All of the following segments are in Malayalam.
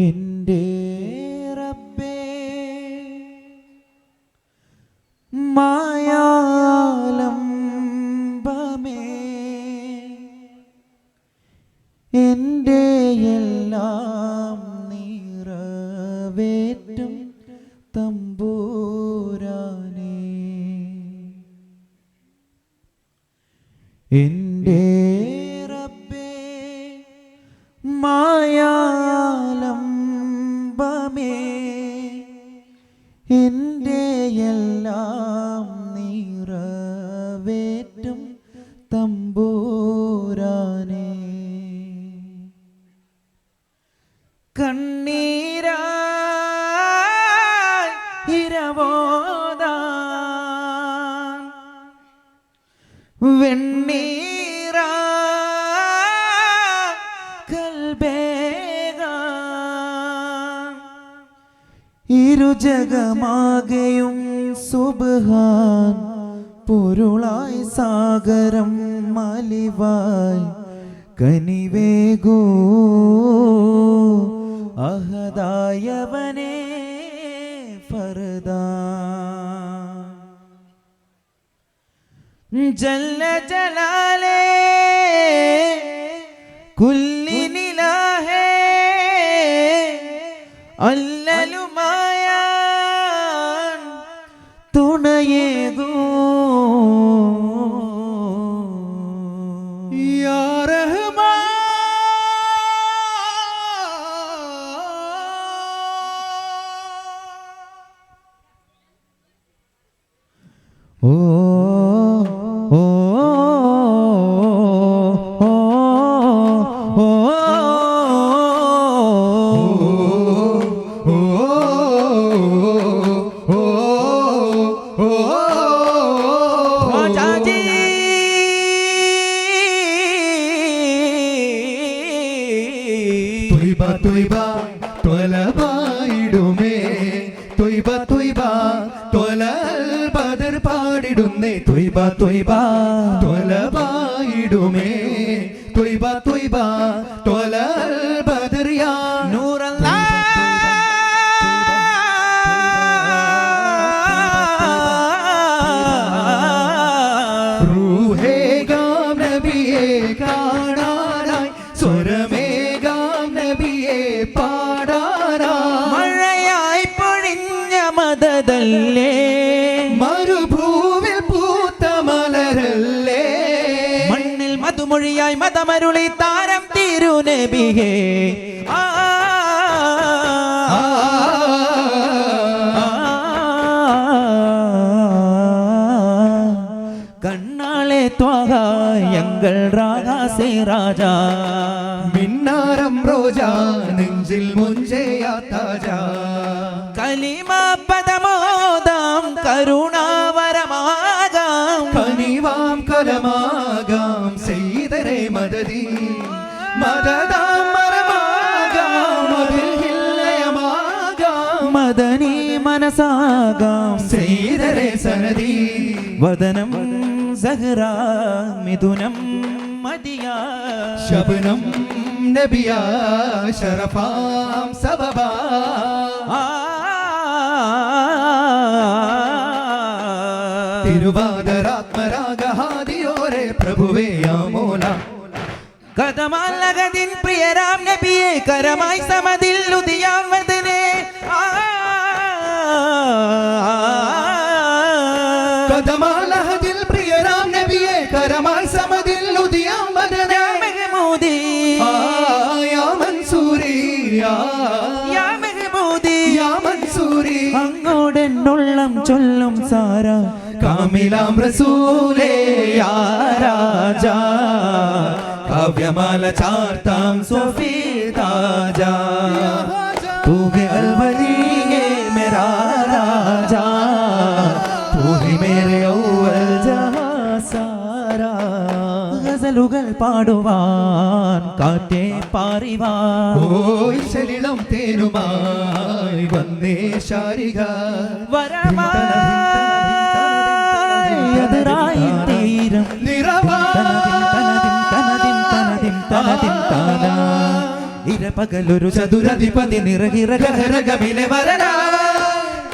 in വെണ്ണീറ കൽബേഗ. സുബ്ഹാൻ പൊരുളായി സാഗരം മലിവായി കനിവേഗോ അഹദായവനെ جل جلاله كل തൊയ്ബ തൊലപായിടുമേ. തൊയ്ബ തൊയ്ബ തൊലൽ ബദർ പാടിടുന്നേ. തൊയ്ബ തൊയ്ബ തൊലപായിടുമേ. തിരുനബിയേ ആ ആ, കണ്ണാളെ ത്വാഹ എങ്കൾ രാഗാസേ രാജാ മിന്നാരം റോജാ നെഞ്ചിൽ മുഞ്ചേയാ താജാ കലിമ പദമോദാം കരുണാവരമാകാം കനിവാം കലമാകാം ചെയ്തരെ മദനി മനസാകാം ചെയ്തരെ സനതി വദനം സഹറ മിഥുനം മദിയാ ശബനം നബിയാ ശരഫാം സബബാ. കഥമാലകതിൻ പ്രിയരാം നബിയെ കരമായി സമതിൽ ഉദിയാം വദനെ ആ കഥമാലഹദിൽ പ്രിയരാം നബിയെ കരമായി സമതിൽ ഉദിയാം വദന മെഹമൂദി. യാ മൻസൂരി യാ. യാ മെഹമൂദി. യാ മൻസൂരി. അങ്ങോടെന്നുള്ളം ചൊല്ലും സാര. കാമിലാം റസൂലേ യാ രാജാ. കാവ്യമാല ചാർത്താം സോഫി താജാ തൂഹെ അൽവലിയെ മേരാ രാജാ തൂഹി മേരെ ഔവൽ ജഹാ സാരാ ഗസലുകൾ പാടുവാൻ കാറ്റേ പാറിവാൻ ഓയ് സലിളം തേനുമായി വന്നേ ശാരിക വരമായി എതിരായി തീരം നിറവാ തനതിം തനതിം തനതിം തനതിം തനതിം താന പകലൊരു ചതുരധിപതി നിറകിറകരകമിലെ വരണ.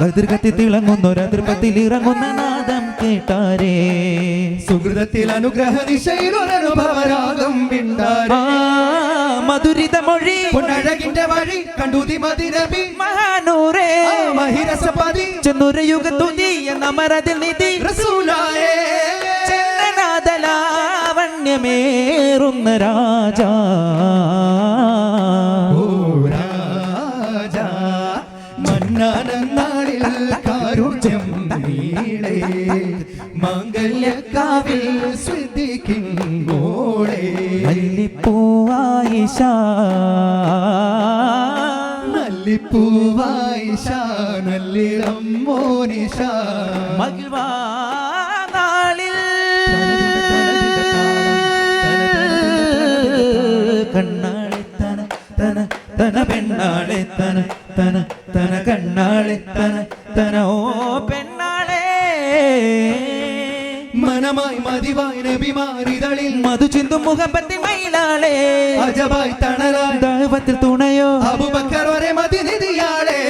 കതിർകത്തി തിളങ്ങുന്നൊരതിർപ്പത്തിൽ ഇറങ്ങുന്ന നാദം കേട്ടാരേ. സുഹൃതത്തിൽ അനുഗ്രഹ ദിശയിൽ ഒരനുഭവരാഗം മധുരിത മൊഴി. പുനഴകിന്റെ വഴി കണ്ടുതി മതിനബി മഹാനൂറേ. മഹിരസപതി. ചെന്നുരയുഗ തുതിയ നമരതിൽ നിധി. റസൂലായേ. ചെന്നനാദലാവണ്യമേറുന്ന രാജാ. രാജാ മന്നാനാളിൽ കാരുണ്യം നീളേ മംഗല്യക്കാവിൽ ശ്രദ്ധിക്കോളെ മല്ലിപ്പൂവായിഷ. മല്ലിപ്പൂവായിഷ നല്ലിടം മോനിഷ. മകിഴ്വാ. തന പെണ്ണാളെ തന തന തന കണ്ണാളെ തന തന ഓ പെണ്ണാളെ. മനമായി മതിവായി നബിമാരിതളിൽ മധു ചിന്തും മുഖപ്പത്തിൽ മയിലാളെ. അജബായി തണലായി ദൈവത്തിൽ തുണയോ? അബുബക്കർ വരെ മതിനിധിയാളേ. കല്യാണത്തിൻ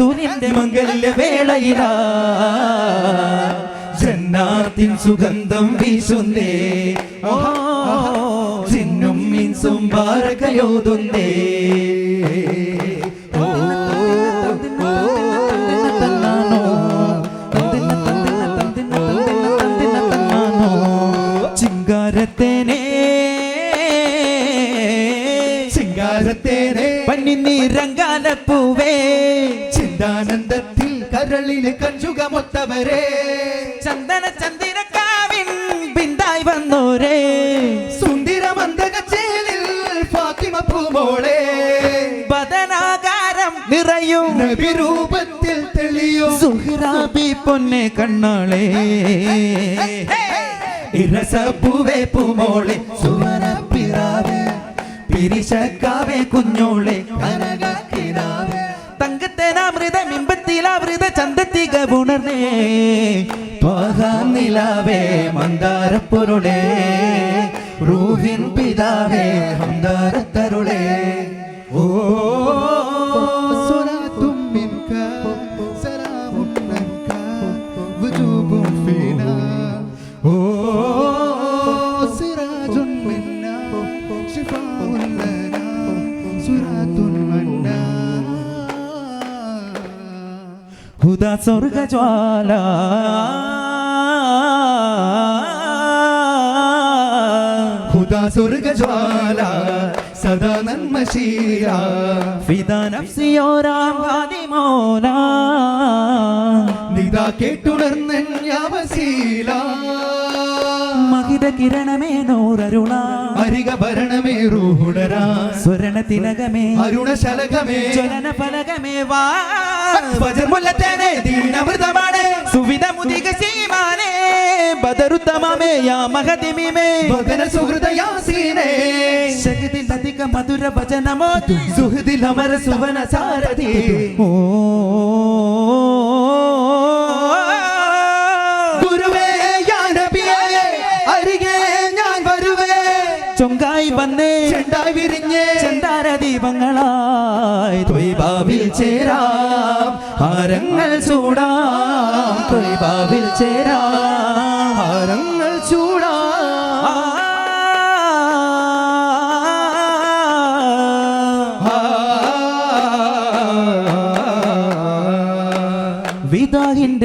റസൂലിന്റെ മംഗല്യ വേളയിലാ. ജന്നാത്തിൻ സുഗന്ധം വീശുന്നേ. ചിന്നും മീൻസും തന്നാനോ തന്തിന കഞ്ചുകമൊത്തവരെ ചന്ദന ചന്ദിരക്കാവിൻ ബിന്ദായി വന്നോരേ. സുന്ദരമന്ദകച്ചേലിൽ ഫാത്തിമ പൂമോളെ. ബദനാകാരം നിറയും. നബിരൂപത്തിൽ തെളിയും. സുഹ്റാബി പൊന്നെ കണ്ണാളെ. ഇരസപ്പൂവേ പൂമോളെ. സുവനപ്പിറാവേ പിരിശക്കാവേ കുഞ്ഞോളെ. കനകക്കിനാവേ. തങ്കത്തേനാമൃത മിമ്പത്തിലാമൃത ചന്തത്തിക ഉണർന്നേ നിലാവേ മന്ദാരപ്പൊരുളേ. റൂഹിൻ പിതാവേ ഹംദാരത്തരുളേ ഓ സ്വർഗജ്വാല. ഹുദാ സ്വർഗജ്വാല സദാ നന്മശീല. ഫിദാ നഫ്സിയോരാം ഹാദിമോല നിദാ കേട്ടുണർന്നൻ യാവശീല. മഹിത കിരണമേ നൂറരുള. അരിക ഭരണമേ റൂഹുണരാ സ്വരണ തിലകമേ അരുണശലകമേ. ജ്വലന ഫലകമേ വാ. ഫജർമുല്ലത്തേനെ ദീനമൃതമാണ് സുവിധ മുതിക സീമാനേ ബദരുത്തമമേ യാ മഹതിമിമേ. ബദന സുഹൃത യാസീനേ ശക്തിലധിക മധുര ഭജനമോ സുഹൃതിൽ അമര സുവന സാരഥി ഓ. ചൊങ്കായി വന്നേ. ചെണ്ടായി വിരിഞ്ഞേ. ചെണ്ടാര ദീപങ്ങളായി തൊയ്ബാവിൽ ചേരാം. ഹാരങ്ങൾ ചൂടാം. തൊയ്ബാവിൽ ചേരാം. ഹാരങ്ങൾ ചൂടാ.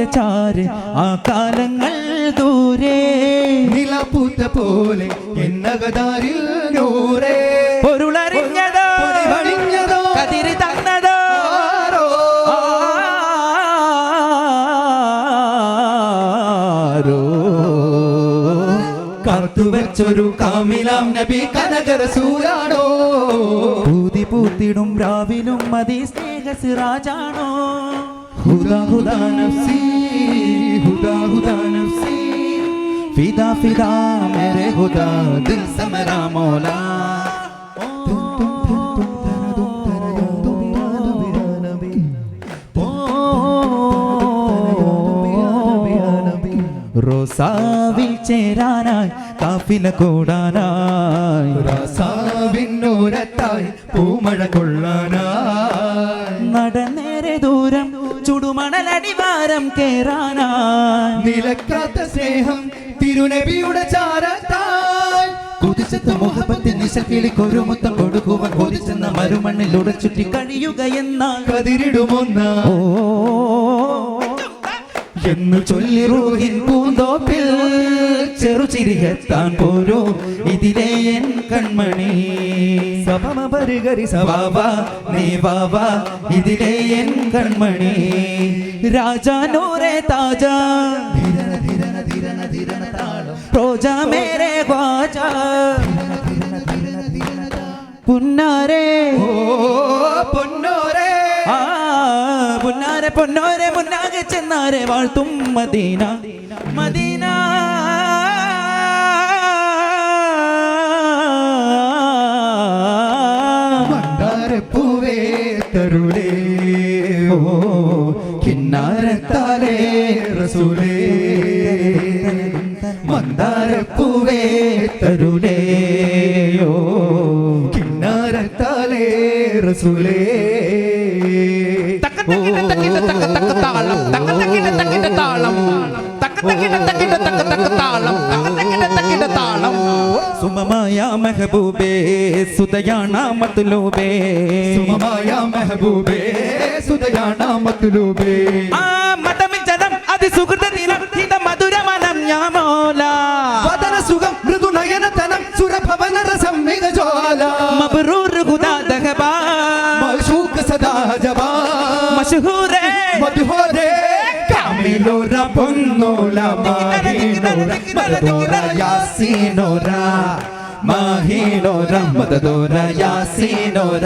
ചാര് ആ കാലങ്ങൾ ദൂരെ. നിലപൂത്ത പോലെ നൂറേ. പൊരുളറിഞ്ഞതോ കതിര് തന്നതോ? കാത്തുവച്ചൊരു കാമിലാം നബി കനകരസൂരാണോ പൂതി പൂത്തിടും രാവിലും മതി സ്നേഹ സിറാജാണോ? ഹുദാ ഹുദാ നഫ്സി ഹുദാ ഹുദാ फिदा फिदा मेरे खुदा दिल समरा मौला റോസാവിൽ ചേരാനായി കാഫില കൂടാനായി. റോസാവിന്നൂരത്തായി പൂമഴ കൊള്ളാനായി. നടന്നേറെ ദൂരം ചുടുമണലടിവാരം കേറാനായി. നിലക്കാത്ത സ്നേഹം തിരുനബിയുടെ ചാരത്താൽ കുതിച്ചെത്ത മുഹബത്തിൽ നിശക്കിളിക്കൊരു മുത്തം കൊടുക്കുവാൻ കൊതിച്ചെന്ന മരുമണ്ണിലൂടെ ചുറ്റി കഴിയുകയെന്നാൽ കതിരിടുമൊന്ന. എന്ന് എന്നു ചൊല്ലി റൂഹിൻ പൂന്തോപ്പിൽ ചെറുചിരിയെത്താൻ പോരോ. ഇതിലെ എൻ കൺമണി. സപമ പരിഹരി സഭ. നീ വാവാ ഇതിലെ എൻ കൺമണി. രാജാനോരെ താജ. റോജ മേരെ ഖ്വാജ പുന്നാരേ. ഓ പൊന്നോരേ. ആ പുന്നാരെ പൊന്നോരെ മുന്നാകെ ചെന്നാരെ. വാഴ്ത്തും മദീന. മദീന. പൂവേ തരുളേ. ഓ കിന്നാരത്താലേ റസൂലേ. മന്ദാരപ്പൂവേ തരുലേയോ കിണ്ണാരത്താലേ റസുലേ താളം താളം സുമമായ മെഹബൂബേ സുതയാണ മത്തുലൂബേ സുമമായ മെഹബൂബേ സുതയാണ മത്തുലൂബേ ആ മതമിച്ചതം അത് സുഹൃത നിലം ധന്യമോല വദന സുഖം മൃദു നയനതനം സുരഭവന രസം മികജോല മബ്രൂർ ഗുദാദഹബാ മശൂഖ് സദാ ജബാ. മശഹൂരേ മദ്ഹോരേ കാമിലോര പൊന്നോലമാ ഹീനോര മദദോര യാസീനോര മാഹീനോര മദദോര യാസീനോര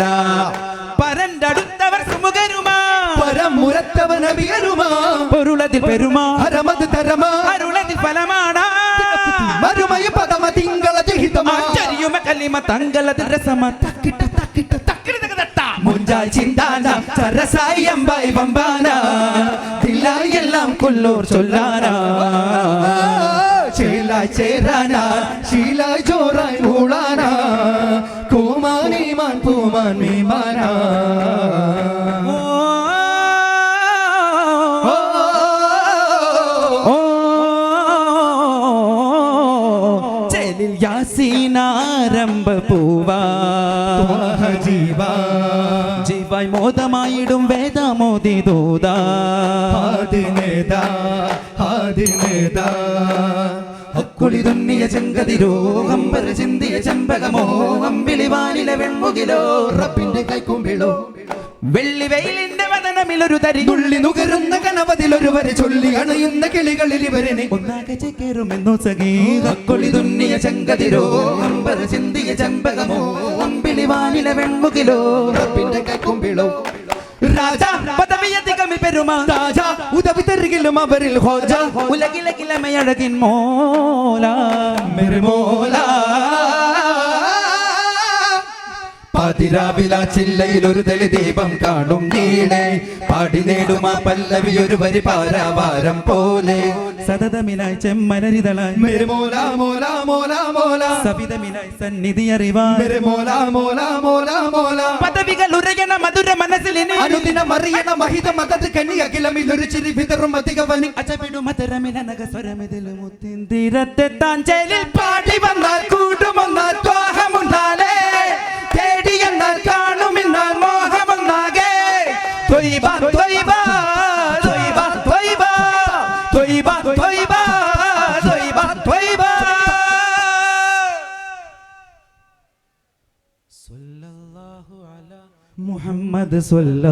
പരണ്ടടുത്തവർ സുമുഖരുമാ പരമുരത്തവ നബിയരുമാ. പൊരുളതിൽ പെരുമാ. ഹരമത് തരമാ. കലിമ തങ്കലത് രസമ തക്കിട്ട തക്കിട്ട തക്കിട തട്ട മുഞ്ചാൽ ചിന്താന സരസായമ്പായി വമ്പാന. ദില്ലായി എല്ലാം കൊല്ലൂർ ചൊല്ലാനാ. ചേലായി ചേരാനാ ശീലായി ചോറായി മൂളാനാ. കൂമാനീമാൻ പൂമാൻ മീമാനാ. ദൂതാ ആദിനേതാ ഹക്കുളി തുന്നിയ ചെങ്കതിരോ അമ്പര ചിന്തിയ ചെമ്പകമോ അമ്പിളിവാനിലെ വെൺമുകിലോ റബ്ബിന്റെ കൈക്കുമ്പിളോ വെള്ളി വെയിലിന്റെ വതനമിലൊരു തരി. തുള്ളി നുകരുന്ന കനവതിലൊരുവരെ ചൊല്ലി അണയുന്ന കിളികളിൽ ഇവരനെ ഒന്നാകെ ചേക്കേറുമെന്നു സഗീതക്കൊളി തുന്നിയ ചെങ്കതിരോ അമ്പര ചിന്തിയ ചെമ്പകമോ അമ്പിളിവാനിലെ വെൺമുകിലോ റബ്ബിന്റെ കൈക്കുമ്പിളോ രാജാ പദവിയധികമി പെരുമാ രാജ ഉദവി തരികിലും അവരിൽ ഹോജ. ഉലകിലെ കിളമയഴകിൻ മോല. മെരെ പാതിരാവില ചില്ലയിൽ ഒരു തെളി ദീപം കാണും നീളെ പാടി നേടുമാ പല്ലവി ഒരു വരി പാരാവാരം പോലെ. സതതമിനായി ചെമ്മനരിതളായി മെരെ മോല മോല മോല മോല. സവിതമിനായി സന്നിധി അറിവാൻ മോല മോല മോല മോല. പദവികൾ ഉരയണ മധുര മനസ്സിൽ അനുദിനം അറിയണ മഹിത മതത് കനി അഖിലമിൽ ഒരു ചിരി വിതറും അധികവനി. അച്ചപിടുമതരമില നഗസ്വരമിതിലും മുത്തിന്തിരത്തെത്താൻ ചേലിൽ പാടി വന്നാൽ റസൂലുള്ള